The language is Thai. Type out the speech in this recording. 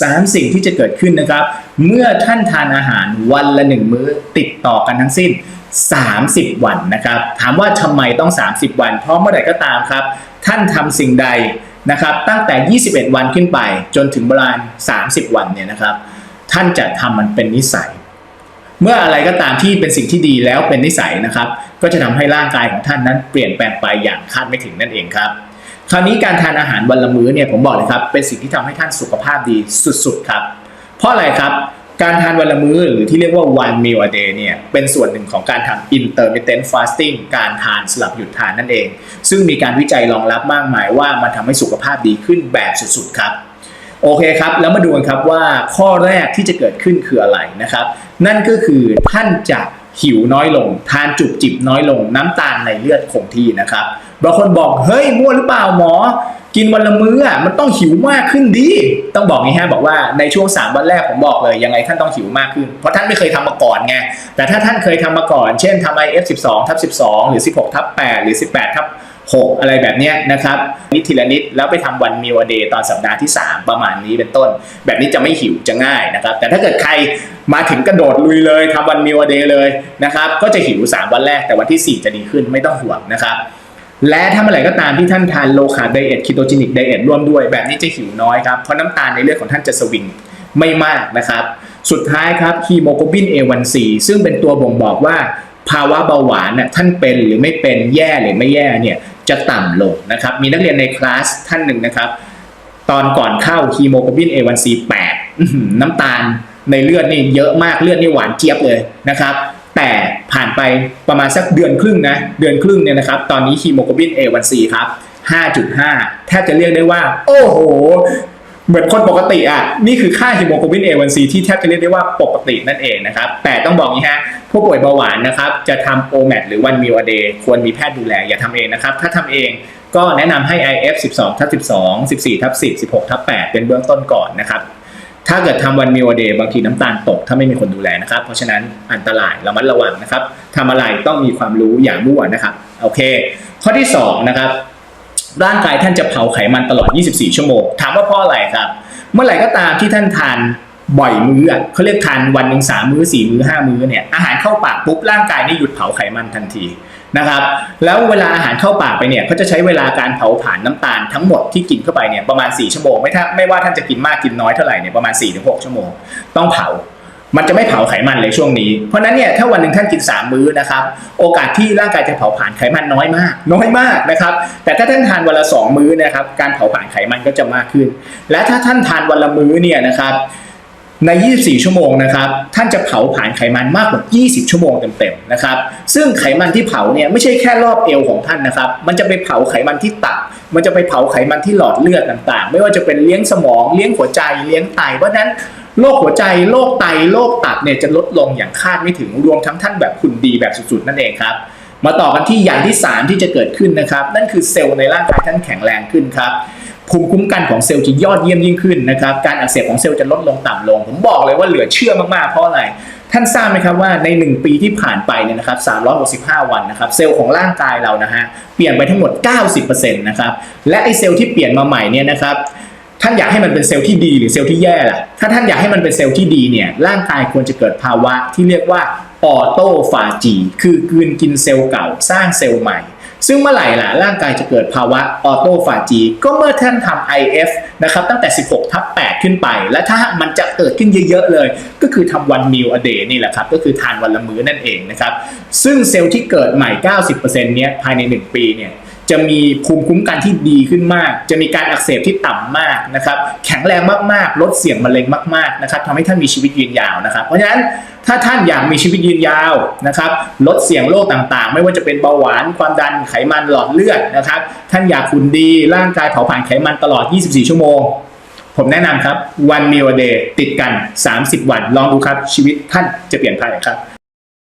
สามสิ่งที่จะเกิดขึ้นนะครับ เมื่อท่านทานอาหารวันละหนึ่งมื้อติดต่อกันทั้งสิ้น 30 วันนะครับ ถามว่าทำไมต้อง 30 วัน เพราะเมื่อใดก็ตามครับ ท่านทำสิ่งใดนะครับ ตั้งแต่ 21 วันขึ้นไปจนถึงประมาณ 30 วันเนี่ยนะครับ ท่านจะทำมันเป็นนิสัย เมื่ออะไรก็ตามที่เป็นสิ่งที่ดีแล้วเป็นนิสัยนะครับ ก็จะทำให้ร่างกายของท่านนั้นเปลี่ยนแปลงไปอย่างคาดไม่ถึงนั่นเองครับ คราวนี้การทานอาหารวันละมื้อเนี่ยผมบอกเลยครับเป็นสิ่งที่ทำให้ท่านสุขภาพดีสุดๆครับ เพราะอะไรครับการทานวันละมื้อหรือที่เรียกว่า one meal a day เนี่ยเป็นส่วนหนึ่งของการทำ intermittent fasting การทานสลับหยุดทานนั่นเอง ซึ่งมีการวิจัยรองรับมากมายว่ามันทำให้สุขภาพดีขึ้นแบบสุดๆครับ โอเคครับ แล้วมาดูกันครับว่าข้อแรกที่จะเกิดขึ้นคืออะไรนะครับ นั่นก็คือท่านจะหิวน้อยลง ทานจุบจิบน้อยลง น้ำตาลในเลือดคงที่นะครับ บางคนบอกเฮ้ยมั่วหรือเปล่าหมอ กินวันละมื้อมันต้องหิวมากขึ้นดี ต้องบอกงี้ฮะบอกว่าในช่วง 3 วันแรกผมบอกเลยยังไงท่านต้องหิวมากขึ้น เพราะท่านไม่เคยทำมาก่อนไงแต่ถ้าท่านเคยทำมาก่อน เช่นทำ IF 12ทับ12 หรือ 16ทับ8หรือ 18ทับ6 อะไรแบบนี้นะครับนิดทีละนิดแล้วไปทำวันมิวเดย์ตอนสัปดาห์ที่ 3 ประมาณนี้เป็นต้น แบบนี้จะไม่หิวจะง่ายนะครับ แต่ถ้าเกิดใครมาถึงกระโดดลุยเลยทำวันมิวเดย์เลยนะครับก็จะหิว 3 วันแรกแต่วันที่ 4 จะดีขึ้นไม่ต้องห่วงนะครับ และถ้าเมื่อไหร่ก็ตามที่ท่านทานโลคาไดเอทคีโตจินิกไดเอทร่วมด้วยแบบนี้จะหิวน้อยครับ เพราะน้ำตาลในเลือดของท่านจะสวิงไม่มากนะครับ สุดท้ายครับฮีโมโกลบิน A1C ซึ่งเป็นตัวบ่งบอกว่าภาวะเบาหวานน่ะท่านเป็นหรือไม่เป็นแย่หรือไม่แย่เนี่ยจะต่ำลงนะครับ มีนักเรียนในคลาสท่านหนึ่งนะครับ ตอนก่อนเข้าฮีโมโกลบิน A1C 8อื้อหือน้ำตาลในเลือดนี่เยอะมากเลือดนี่หวานเจี๊ยบเลยนะครับ แต่ผ่านไปประมาณสักเดือนครึ่งนะเดือนครึ่งเนี่ยนะครับตอนนี้ฮีโมโกลบิน A1C ครับ 5.5 แทบจะเรียกได้ว่า โอ้โห เหมือนคนปกติอะ นี่คือค่าฮีโมโกลบิน A1C ที่แทบจะเรียกได้ว่าปกตินั่นเองนะครับ แต่ต้องบอกนี้ฮะผู้ป่วยเบาหวานนะครับจะทำ OMAD หรือ one meal a day ควรมีแพทย์ดูแลอย่าทำเองนะครับ ถ้าทำเองก็แนะนำให้ IF 12ทับ12 14ทับ10 16ทับ8เป็นเบื้องต้นก่อนนะครับ ถ้าเกิดทำวันมิวเดย์บางทีน้ำตาลตกถ้าไม่มีคนดูแลนะครับ เพราะฉะนั้นอันตรายระมัดระวังนะครับทำอะไรต้องมีความรู้อย่ามั่วนะครับโอเค ข้อที่2นะครับร่างกายท่านจะเผาไขมันตลอด 24 ชั่วโมง ถามว่าเพราะอะไรครับ เมื่อไหร่ก็ตามที่ท่านทาน บ่อยมื้ออะเขาเรียกทานวันหนึ่งสามมื้อสี่มื้อห้ามื้อเนี่ยอาหารเข้าปากปุ๊บร่างกายนี่หยุดเผาไขมันทันทีนะครับ แล้วเวลาอาหารเข้าปากไปเนี่ยเขาจะใช้เวลาการเผาผลาญน้ำตาลทั้งหมดที่กินเข้าไปเนี่ยประมาณ 4 ชั่วโมงไม่ถ้าไม่ว่าท่านจะกินมากกินน้อยเท่าไหร่เนี่ยประมาณ4-6ชั่วโมง ต้องเผา มันจะไม่เผาไขมันเลยช่วงนี้เพราะนั้นเนี่ยถ้าวันหนึ่งท่านกิน 3 มื้อนะครับโอกาสที่ร่างกายจะเผาผลาญไขมันน้อยมาก น้อยมากนะครับ แต่ถ้าท่านทานวันละ 2 มื้อนะครับการเผาผลาญไขมันก็จะมากขึ้น และถ้าท่านทานวันละมื้อเนี่ยนะครับ ใน 24 ชั่วโมงนะครับ ท่านจะเผาผลาญไขมันมากกว่า 20 ชั่วโมงเต็มๆ นะครับ ซึ่งไขมันที่เผาเนี่ยไม่ใช่แค่รอบเอวของท่านนะครับ มันจะไปเผาไขมันที่ตับ มันจะไปเผาไขมันที่หลอดเลือดต่างๆ ไม่ว่าจะเป็นเลี้ยงสมอง เลี้ยงหัวใจ เลี้ยงไต เพราะฉะนั้นโรคหัวใจ โรคไต โรคตับเนี่ยจะลดลงอย่างคาดไม่ถึง รวมทั้งท่านแบบคุณดีแบบสุดๆ นั่นเองครับ มาต่อกันที่อย่างที่ 3 ที่จะเกิดขึ้นนะครับ นั่นคือเซลล์ในร่างกายท่านแข็งแรงขึ้นครับ ภูมิคุ้มกันของเซลล์จะยอดเยี่ยมยิ่งขึ้นนะครับ การอักเสบของเซลล์จะลดลงต่ำลง ผมบอกเลยว่าเหลือเชื่อมากๆ เพราะอะไร ท่านทราบไหมครับว่าใน 1 ปีที่ผ่านไปเนี่ยนะครับ 365 วันนะครับ เซลล์ของร่างกายเรานะฮะ เปลี่ยนไปทั้งหมด 90%นะครับ และไอเซลล์ที่เปลี่ยนมาใหม่เนี่ยนะครับ ท่านอยากให้มันเป็นเซลล์ที่ดีหรือเซลล์ที่แย่ล่ะ ถ้าท่านอยากให้มันเป็นเซลล์ที่ดีเนี่ย ร่างกายควรจะเกิดภาวะที่เรียกว่าออโตฟาจี คือกืนกินเซลล์เก่าสร้างเซลล์ใหม่ ซึ่งเมื่อไหร่ล่ะร่างกายจะเกิดภาวะออโตฟาจีก็เมื่อท่านทำ IF นะครับตั้งแต่ 16 ทับ 8 ขึ้นไป และถ้ามันจะเกิดขึ้นเยอะๆเลย ก็คือทำวันมิลอเดย์นี่แหละครับ ก็คือทานวันละมื้อนั่นเองนะครับ ซึ่งเซลล์ที่เกิดใหม่ 90%เนี้ยภายใน 1 ปีเนี่ย จะมีภูมิคุ้มกันที่ดีขึ้นมาก จะมีการอักเสบที่ต่ำมากนะครับ แข็งแรงมากๆ ลดเสี่ยงมะเร็งมากๆนะครับทำให้ท่านมีชีวิตยืนยาวนะครับ เพราะฉะนั้นถ้าท่านอยากมีชีวิตยืนยาวนะครับ ลดเสี่ยงโรคต่างๆ ไม่ว่าจะเป็นเบาหวาน ความดันไขมันหลอดเลือดนะครับ ท่านอยากหุ่นดีร่างกายเผาผลาญไขมันตลอด 24 ชั่วโมง ผมแนะนำครับ one meal a day ติดกัน 30 วัน ลองดูครับชีวิตท่านจะเปลี่ยนไปครับ